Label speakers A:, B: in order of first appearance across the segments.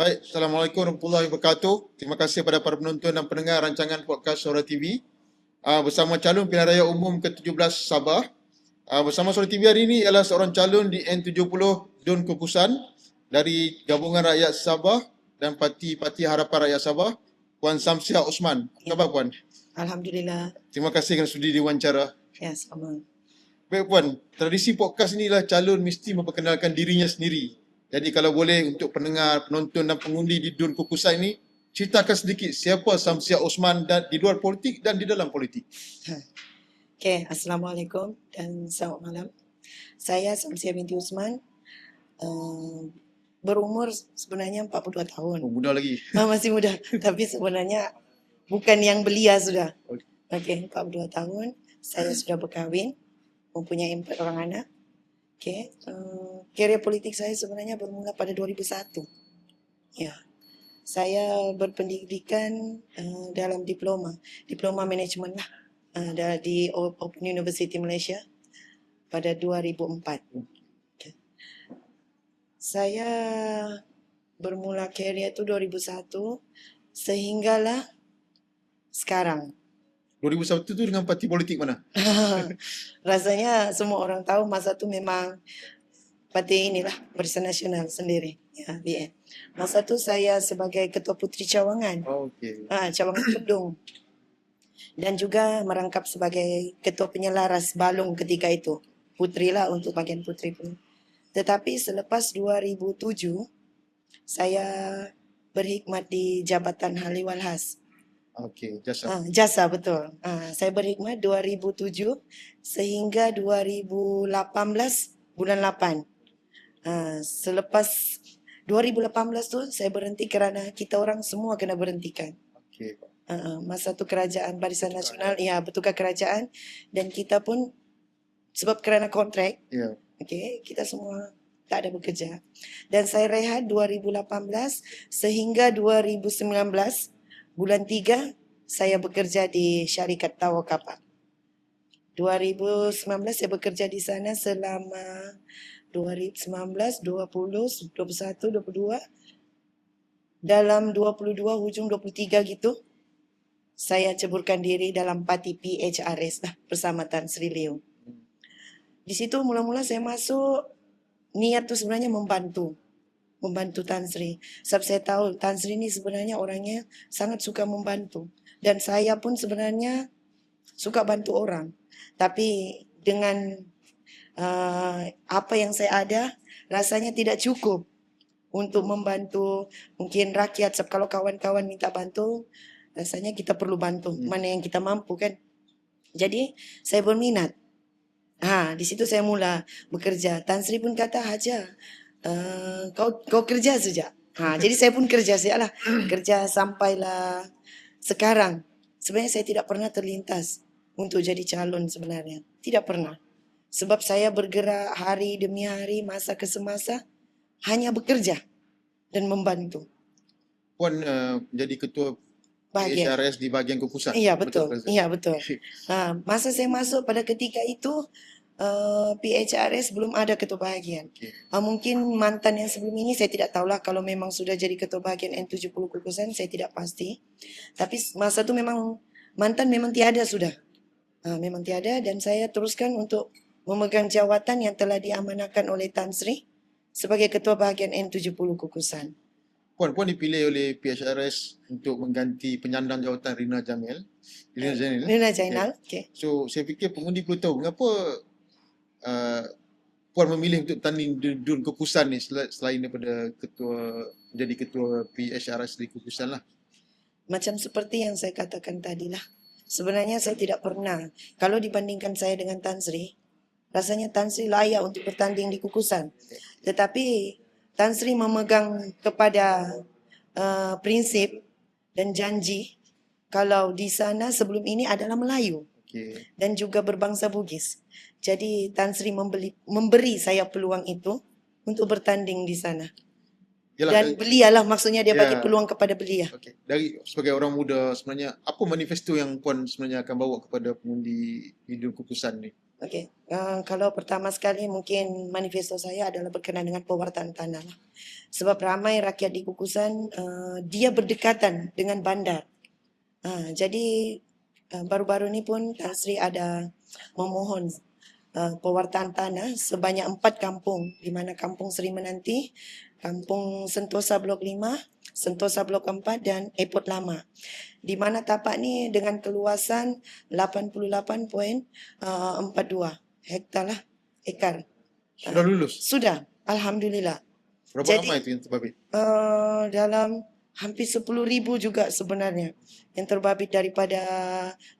A: Baik, Assalamualaikum warahmatullahi wabarakatuh. Terima kasih kepada para penonton dan pendengar rancangan podcast Suara TV. Uh, bersama calon pilihan raya umum ke-17 Sabah. Uh, bersama Suara TV hari ini ialah seorang calon di N70 Dun Kukusan dari Gabungan Rakyat Sabah dan Parti-Parti Harapan Rakyat Sabah, Puan Samsia Osman. Apa khabar Puan?
B: Alhamdulillah.
A: Terima kasih kerana sudi diwawancara.
B: Ya, sama.
A: Baik Puan, tradisi podcast inilah calon mesti memperkenalkan dirinya sendiri. Jadi kalau boleh untuk pendengar, penonton dan pengundi di Dun Kukusan ini, ceritakan sedikit siapa Samsia Osman dan di luar politik dan di dalam politik.
B: Okey, Assalamualaikum dan selamat malam. Saya Samsia binti Usman. Uh, berumur sebenarnya 42 tahun.
A: Oh, muda lagi.
B: Ah, masih muda. Tapi sebenarnya bukan yang belia sudah.
A: Okey.
B: Okey, 42 tahun. Saya sudah berkahwin. Mempunyai empat orang anak. Okey. Uh, kerjaya politik saya sebenarnya bermula pada 2001. Ya. Saya berpendidikan uh, dalam diploma. Diploma manajemen lah. Uh, di Open University Malaysia pada 2004. Okay. Saya bermula kerjaya tu 2001 sehinggalah sekarang.
A: 2001 tu dengan parti politik mana?
B: Rasanya semua orang tahu masa tu memang parti inilah Barisan Nasional sendiri. Ya, BN. Masa tu saya sebagai ketua puteri cawangan.
A: Oh, okey.
B: Ah, cawangan Kedung. Dan juga merangkap sebagai ketua penyelaras Balung ketika itu. Puteri lah untuk bagian puteri pun. Tetapi selepas 2007, saya berkhidmat di Jabatan Hali Walhas.
A: Okey, jasa.
B: Ah, jasa betul. Ah, saya berkhidmat 2007 sehingga 2018 bulan 8. Ah, selepas 2018 tu saya berhenti kerana kita orang semua kena berhentikan.
A: Okey.
B: Uh, masa tu kerajaan Barisan Nasional ya bertukar kerajaan dan kita pun sebab kerana kontrak
A: Ya.
B: okey kita semua tak ada bekerja dan saya rehat 2018 sehingga 2019 bulan 3 saya bekerja di syarikat Tawa Kapak 2019 saya bekerja di sana selama 2019 20 21 22 dalam 22 hujung 23 gitu saya ceburkan diri dalam parti PHRS lah bersama Tan Sri Leo. Di situ mula-mula saya masuk niat tu sebenarnya membantu. Membantu Tan Sri. Sebab saya tahu Tan Sri ni sebenarnya orangnya sangat suka membantu. Dan saya pun sebenarnya suka bantu orang. Tapi dengan uh, apa yang saya ada rasanya tidak cukup untuk membantu mungkin rakyat sebab kalau kawan-kawan minta bantu rasanya kita perlu bantu
A: Hmm.
B: mana yang kita mampu kan jadi saya berminat ha di situ saya mula bekerja Tan Sri pun kata Haja uh, kau kau kerja saja ha jadi saya pun kerja saja lah kerja sampailah sekarang sebenarnya saya tidak pernah terlintas untuk jadi calon sebenarnya tidak pernah sebab saya bergerak hari demi hari masa ke semasa hanya bekerja dan membantu
A: Puan uh, jadi ketua
B: bahagia
A: PHRS di bahagian kukusan.
B: Iya betul.
A: Ustaz?
B: Iya betul. Ha, masa saya masuk pada ketika itu uh, PHRS belum ada ketua bahagian.
A: Okey.
B: Uh, mungkin mantan yang sebelum ini saya tidak tahulah kalau memang sudah jadi ketua bahagian N70 Kukusan saya tidak pasti. Tapi masa itu memang mantan memang tiada sudah. Uh, memang tiada dan saya teruskan untuk memegang jawatan yang telah diamanahkan oleh Tan Sri sebagai ketua bahagian N70 Kukusan.
A: Puan, Puan dipilih oleh PHRS untuk mengganti penyandang jawatan Rina Jamil. Rina Jamil.
B: Nuna Jainal. Okay.
A: So saya fikir pengundi perlu tahu mengapa uh, Puan memilih untuk tanding di Dun Kukusan ni sel- selain daripada ketua jadi ketua PHRS di Kukusan lah.
B: Macam seperti yang saya katakan tadi lah. Sebenarnya saya tidak pernah. Kalau dibandingkan saya dengan Tan Sri, rasanya Tan Sri layak untuk bertanding di kukusan. Tetapi Tan Sri memegang kepada uh, prinsip dan janji kalau di sana sebelum ini adalah Melayu
A: Okey.
B: dan juga berbangsa Bugis. Jadi Tan Sri membeli, memberi saya peluang itu untuk bertanding di sana.
A: Yalah,
B: Dan belia lah maksudnya dia bagi
A: Ya.
B: peluang kepada belia.
A: Okey. Dari sebagai orang muda sebenarnya apa manifesto yang puan sebenarnya akan bawa kepada pengundi di Dun Kukusan ni?
B: Okey. Uh, kalau pertama sekali mungkin manifesto saya adalah berkenaan dengan pewartaan tanah. lah. Sebab ramai rakyat di Kukusan uh, dia berdekatan dengan bandar. Uh, jadi uh, baru-baru ni pun Tan Sri ada memohon uh, pewartaan tanah sebanyak empat kampung di mana kampung Seri Menanti, kampung Sentosa Blok 5, Sentosa Blok 4 dan Airport Lama. Di mana tapak ni dengan keluasan 88.42 hektar lah ekar.
A: Sudah lulus.
B: Sudah, alhamdulillah.
A: Berapa
B: Jadi-
A: ramai itu yang terbabit?
B: Uh, dalam hampir 10 ribu juga sebenarnya yang terbabit daripada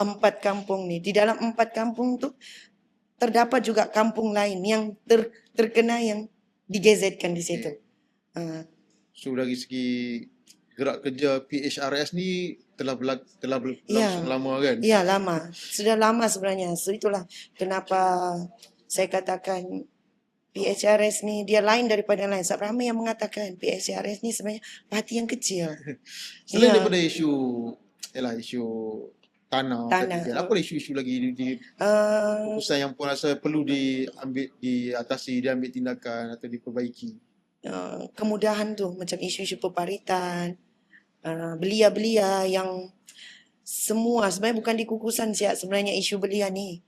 B: empat kampung ni. Di dalam empat kampung tu terdapat juga kampung lain yang ter, terkena yang digezetkan di situ. Uh,
A: So dari segi gerak kerja PHRS ni telah berlaku, telah berlangsung
B: Ya.
A: lama kan?
B: ya lama, sudah lama sebenarnya. So itulah kenapa saya katakan PHRS ni dia lain daripada yang lain. Sebab ramai yang mengatakan PHRS ni sebenarnya parti yang kecil.
A: Selain
B: Ya.
A: daripada isu yalah isu tanah,
B: Tanah.
A: apa isu-isu lagi di, di
B: Uh,
A: yang pun rasa perlu diambil diatasi, diambil tindakan atau diperbaiki.
B: uh, kemudahan tu macam isu-isu peparitan, uh, belia-belia yang semua sebenarnya bukan di kukusan siap sebenarnya isu belia ni.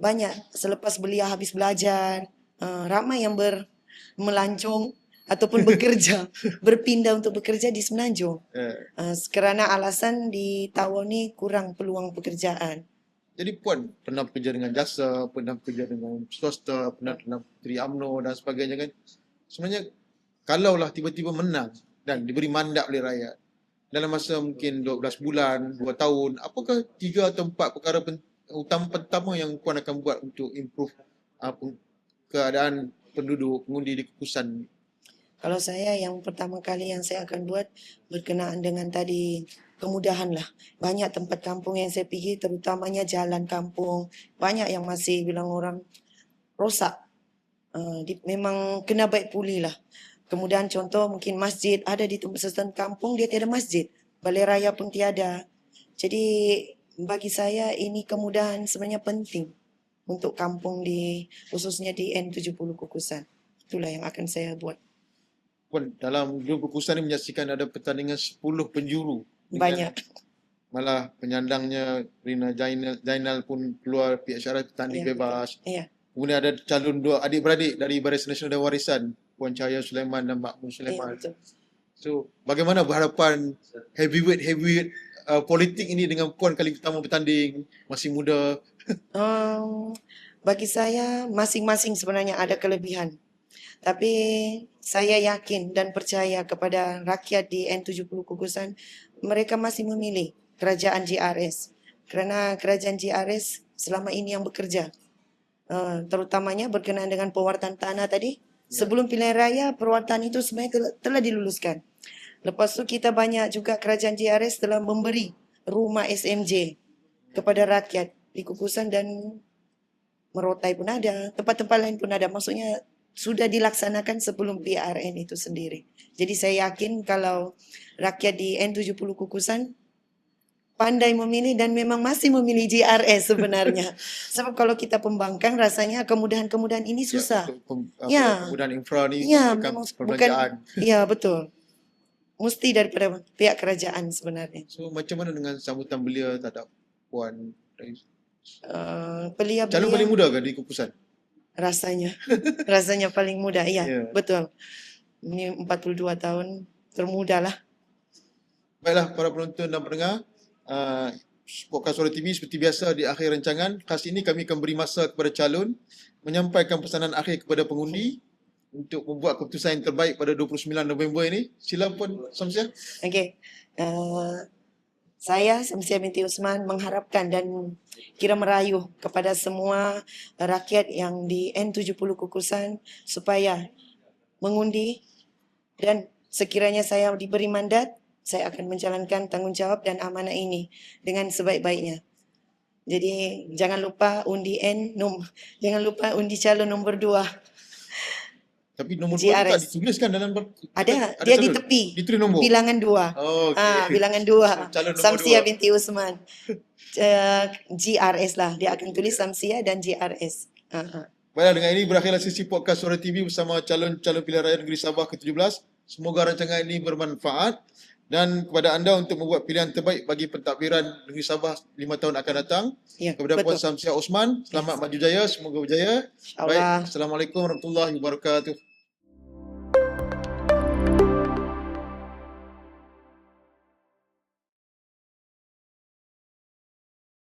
B: Banyak selepas belia habis belajar, uh, ramai yang ber melancong ataupun bekerja, berpindah untuk bekerja di Semenanjung.
A: Eh,
B: Uh, kerana alasan di Tawau ni kurang peluang pekerjaan.
A: jadi puan pernah bekerja dengan jasa, pernah bekerja dengan swasta, pernah dengan Menteri UMNO dan sebagainya kan. Sebenarnya kalaulah tiba-tiba menang dan diberi mandat oleh rakyat dalam masa mungkin 12 bulan, 2 tahun, apakah tiga atau empat perkara pen, utama pertama yang puan akan buat untuk improve uh, keadaan penduduk pengundi di Kukusan?
B: Kalau saya yang pertama kali yang saya akan buat berkenaan dengan tadi kemudahan lah. Banyak tempat kampung yang saya pergi terutamanya jalan kampung. Banyak yang masih bilang orang rosak. Uh, di, memang kena baik pulih lah. Kemudian contoh mungkin masjid ada di tempat sesuatu kampung dia tiada masjid. Balai raya pun tiada. Jadi bagi saya ini kemudahan sebenarnya penting untuk kampung di khususnya di N70 Kukusan. Itulah yang akan saya buat.
A: Puan dalam dua Kukusan ini menyaksikan ada pertandingan 10 penjuru.
B: Banyak.
A: Malah penyandangnya Rina Jainal, Jainal pun keluar PHRS bertanding
B: Ya, betul.
A: bebas.
B: Ya.
A: Kemudian ada calon dua adik-beradik dari Barisan Nasional dan Warisan, Puan Cahaya Sulaiman dan Mak Mun
B: Ya,
A: Sulaiman.
B: betul.
A: So, bagaimana berhadapan heavyweight heavyweight uh, politik ini dengan Puan kali pertama bertanding, masih muda.
B: Um, bagi saya masing-masing sebenarnya ada kelebihan. Tapi saya yakin dan percaya kepada rakyat di N70 Kukusan mereka masih memilih kerajaan GRS. Kerana kerajaan GRS selama ini yang bekerja. Uh, terutamanya berkenaan dengan pewartaan tanah tadi.
A: Ya.
B: Sebelum pilihan raya, pewartaan itu sebenarnya telah, telah diluluskan. Lepas tu kita banyak juga kerajaan GRS telah memberi rumah SMJ kepada rakyat di Kukusan dan Merotai pun ada, tempat-tempat lain pun ada. Maksudnya sudah dilaksanakan sebelum PRN itu sendiri. Jadi saya yakin kalau rakyat di N70 Kukusan pandai memilih dan memang masih memilih GRS sebenarnya. Sebab kalau kita pembangkang rasanya kemudahan-kemudahan ini susah.
A: Ya, pem- apa,
B: Ya.
A: Kemudahan infra ni
B: Ya, memang
A: perbelanjaan.
B: Ya, betul. Mesti daripada pihak kerajaan sebenarnya.
A: So, macam mana dengan sambutan belia terhadap Puan? Dari-
B: Uh, belia
A: Calon paling muda ke di Kukusan?
B: rasanya rasanya paling muda
A: Ya.
B: betul ini 42 tahun termuda lah
A: Baiklah para penonton dan pendengar, uh, Podcast Suara TV seperti biasa di akhir rancangan, khas ini kami akan beri masa kepada calon menyampaikan pesanan akhir kepada pengundi untuk membuat keputusan yang terbaik pada 29 November ini. Sila Puan Samsia.
B: okey uh, saya Samsia binti Usman mengharapkan dan kira merayu kepada semua rakyat yang di N70 Kukusan supaya mengundi dan sekiranya saya diberi mandat saya akan menjalankan tanggungjawab dan amanah ini dengan sebaik-baiknya. Jadi jangan lupa undi N nom jangan lupa undi calon nombor dua.
A: Tapi nombor dua tu tak
B: GRS.
A: dituliskan dalam ber-
B: Ada,
A: ada
B: dia di
A: calon?
B: tepi.
A: Ditulis nombor.
B: Bilangan dua.
A: Oh, okey.
B: Ah, bilangan dua.
A: Calon nombor
B: Samsia
A: dua.
B: binti Usman. Uh, GRS lah. Dia akan tulis Samsia dan GRS. Ah, ah.
A: Baiklah, dengan ini berakhirlah sesi podcast Suara TV bersama calon-calon pilihan raya negeri Sabah ke-17. Semoga rancangan ini bermanfaat dan kepada anda untuk membuat pilihan terbaik bagi pentadbiran negeri Sabah lima tahun akan datang.
B: Ya,
A: Kepada Puan. Samsia Osman, selamat maju jaya, semoga berjaya. Baik. Assalamualaikum warahmatullahi wabarakatuh.